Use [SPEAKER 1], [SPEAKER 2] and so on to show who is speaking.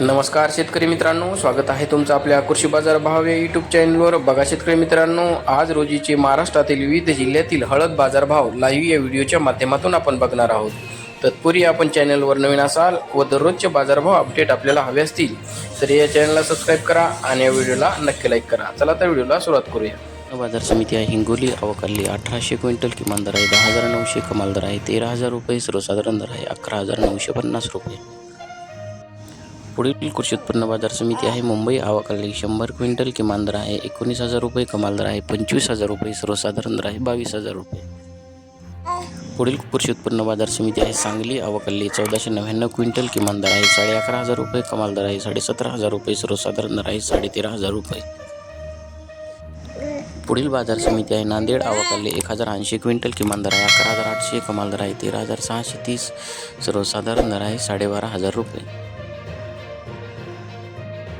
[SPEAKER 1] नमस्कार शेतकरी मित्रांनो स्वागत आहे तुमचं आपल्या कृषी बाजार भाव या यूट्यूब चॅनलवर बघा शेतकरी मित्रांनो आज रोजीचे महाराष्ट्रातील विविध जिल्ह्यातील हळद बाजारभाव लाईव्ह या व्हिडिओच्या माध्यमातून आपण बघणार आहोत. तत्पूर्वी आपण चॅनलवर नवीन असाल व दररोजचे बाजारभाव अपडेट आपल्याला हवे असतील तर या चॅनलला सबस्क्राईब करा आणि या व्हिडिओला नक्की लाईक करा. चला तर व्हिडिओला सुरुवात करूया. बाजार समिती आहे हिंगोली अवकाली अठराशे क्विंटल किमान दर आहे दहा हजार नऊशे कमाल दर आहे तेरा हजार रुपये सर्वसाधारण दर आहे अकरा हजार नऊशे पन्नास रुपये. पुढील कृषी उत्पन्न बाजार समिती आहे. मुंबई आवाकाली शंभर क्विंटल किमान दर आहे. एकोणीस हजार रुपये कमाल दर आहे. पंचवीस हजार रुपये सर्वसाधारण दर आहे. बावीस हजार रुपये. पुढील कृषी उत्पन्न बाजार समिती आहे. सांगली अवकल्ली चौदाशे नव्याण्णव क्विंटल किमान दर आहे. साडे अकरा हजार रुपये कमाल दर आहे. साडेसतरा हजार रुपये सर्वसाधारण दर आहे. साडेतेरा हजार रुपये. पुढील बाजार समिती आहे. नांदेड आवाकल्ली एक हजार ऐंशी क्विंटल किमान दर आहे. अकरा हजार आठशे कमाल दर आहे. तेरा हजार सहाशे तीस सर्वसाधारण दर आहे. साडेबारा हजार रुपये.